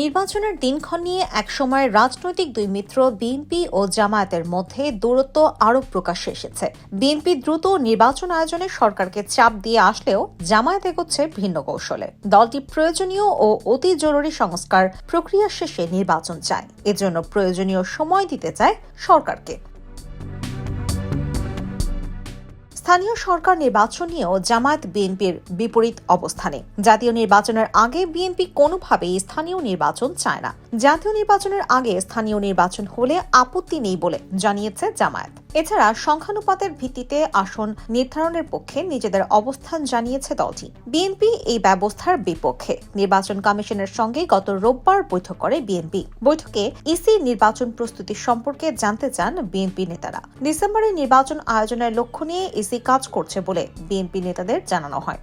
নির্বাচনের দিনক্ষণ নিয়ে একসময় রাজনৈতিক দুই মিত্র বিএনপি ও জামায়াতের মধ্যে দূরত্ব আরও প্রকাশ্যে এসেছে। বিএনপি দ্রুত নির্বাচন আয়োজনে সরকারকে চাপ দিয়ে আসলেও জামায়াত এগোচ্ছে ভিন্ন কৌশলে। দলটি প্রয়োজনীয় ও অতি জরুরি সংস্কার প্রক্রিয়া শেষে নির্বাচন চায়। এজন্য প্রয়োজনীয় সময় দিতে চায় সরকারকে। স্থানীয় সরকার নির্বাচন নিয়েও জামায়াত বিএনপির বিপরীত অবস্থানে। জাতীয় নির্বাচনের আগে বিএনপি কোনোভাবেই স্থানীয় নির্বাচন চায় না। জাতীয় নির্বাচনের আগে স্থানীয় নির্বাচন হলে আপত্তি নেই বলে জানিয়েছে জামায়াত। এছাড়া সংখ্যানুপাতের ভিত্তিতে আসন নির্ধারণের পক্ষে নিজেদের অবস্থান জানিয়েছে দলটি। বিএনপি এই ব্যবস্থার বিপক্ষে নির্বাচন কমিশনের সঙ্গে গত রোববার বৈঠক করে বিএনপি। বৈঠকে ইসি নির্বাচন প্রস্তুতি সম্পর্কে জানতে চান বিএনপি নেতারা। ডিসেম্বরে নির্বাচন আয়োজনের লক্ষ্য নিয়ে ইসি কাজ করছে বলে বিএনপি নেতাদের জানানো হয়।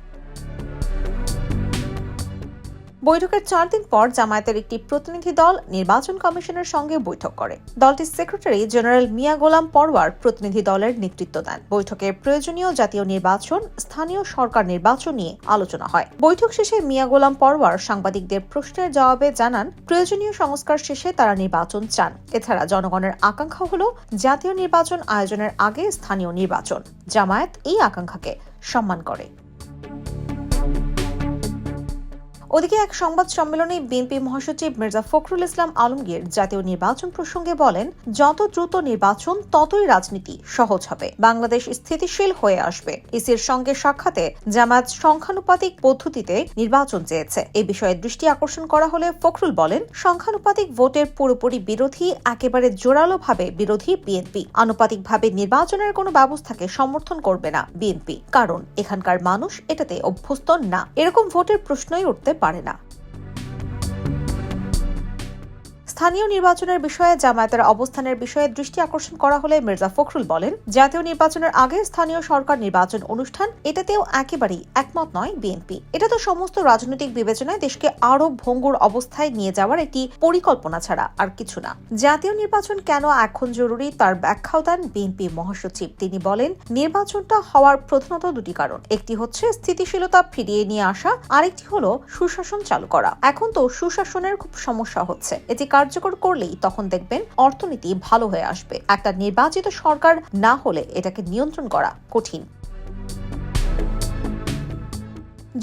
বৈঠকের চার দিন পর জামায়াতের একটি প্রতিনিধি দল নির্বাচন কমিশনের সঙ্গে বৈঠক করে। দলটির সেক্রেটারি জেনারেল মিয়া গোলাম পরওয়ার প্রতিনিধি দলের নেতৃত্ব দেন। বৈঠকে প্রয়োজনীয় জাতীয় নির্বাচন, স্থানীয় সরকার নির্বাচন নিয়ে আলোচনা হয়। বৈঠক শেষে মিয়া গোলাম পরওয়ার সাংবাদিকদের প্রশ্নের জবাবে জানান, প্রয়োজনীয় সংস্কার শেষে তারা নির্বাচন চান। এছাড়া জনগণের আকাঙ্ক্ষা হল জাতীয় নির্বাচন আয়োজনের আগে স্থানীয় নির্বাচন। জামায়াত এই আকাঙ্ক্ষাকে সম্মান করে। ওদিকে এক সংবাদ সম্মেলনে বিএনপি মহাসচিব মির্জা ফখরুল ইসলাম আলমগীর জাতীয় নির্বাচন প্রসঙ্গে বলেন, যত দ্রুত নির্বাচন, ততই রাজনীতি সহজ হবে। বাংলাদেশ স্থিতিশীল হয়ে আসবে। ইসির সঙ্গে সাক্ষাতে জামায়াত সংখ্যানুপাতিক পদ্ধতিতে নির্বাচন চেয়েছে। এ বিষয়ে দৃষ্টি আকর্ষণ করা হলে ফখরুল বলেন, সংখ্যানুপাতিক ভোটের পুরোপুরি বিরোধী, একেবারে জোরালোভাবে বিরোধী বিএনপি। আনুপাতিকভাবে নির্বাচনের কোনো ব্যবস্থাকে সমর্থন করবে না বিএনপি। কারণ, এখানকার মানুষ এটাতে অভ্যস্ত না। এরকম ভোটের প্রশ্নই উঠতে পারে না। স্থানীয় নির্বাচনের বিষয়ে জামায়াতের অবস্থানের বিষয়ে দৃষ্টি আকর্ষণ করা হলে মির্জা ফখরুল বলেন, জাতীয় নির্বাচনের আগে স্থানীয় সরকার নির্বাচন অনুষ্ঠান এটাতেও একেবারেই একমত নয় বিএনপি। এটা তো সমস্ত রাজনৈতিক বিবেচনায় দেশকে আরও ভঙ্গুর অবস্থায় নিয়ে যাওয়ার একটি পরিকল্পনা ছাড়া আর কিছু না। জাতীয় নির্বাচন কেন এখন জরুরি তার ব্যাখ্যাও দেন বিএনপি মহাসচিব। তিনি বলেন, নির্বাচনটা হওয়ার প্রধানত দুটি কারণ। একটি হচ্ছে স্থিতিশীলতা ফিরিয়ে নিয়ে আসা, আরেকটি হলো সুশাসন চালু করা। এখন তো সুশাসনের খুব সমস্যা হচ্ছে। এটি কার্যকর করলেই তখন দেখবেন অর্থনীতি ভালো হয়ে আসবে। একটা নির্বাচিত সরকার না হলে এটাকে নিয়ন্ত্রণ করা কঠিন।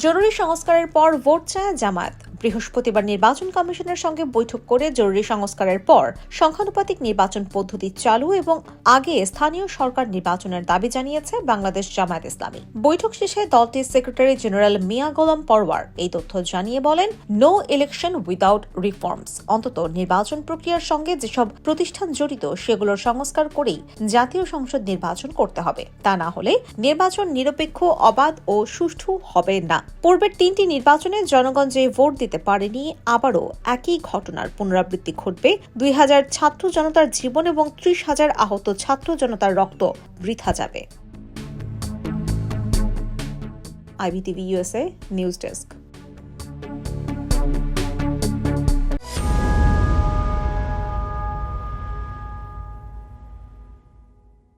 জরুরি সংস্কারের পর ভোট চায় জামায়াত। বৃহস্পতিবার নির্বাচন কমিশনের সঙ্গে বৈঠক করে জরুরি সংস্কারের পর সংখ্যানুপাতিক নির্বাচন পদ্ধতি চালু এবং আগে স্থানীয় সরকার নির্বাচনের দাবি জানিয়েছে বাংলাদেশ জামায়াত ইসলামী। বৈঠক শেষে দলটির সেক্রেটারি জেনারেল মিয়া গোলাম পরওয়ার এই তথ্য জানিয়ে বলেন নো ইলেকশন উইদাউট রিফর্মস অন্তত নির্বাচন প্রক্রিয়ার সঙ্গে যেসব প্রতিষ্ঠান জড়িত সেগুলোর সংস্কার করেই জাতীয় সংসদ নির্বাচন করতে হবে। তা না হলে নির্বাচন নিরপেক্ষ, অবাধ ও সুষ্ঠু হবে না। পূর্বের তিনটি নির্বাচনে জনগণ যে ভোট দিতে পারেনি, আবারও একই ঘটনার পুনরাবৃত্তি ঘটবে। দুই হাজার ছাত্র জনতার জীবন এবং ত্রিশ হাজার আহত ছাত্র জনতার রক্ত বৃথা যাবে। IBTV USA news desk.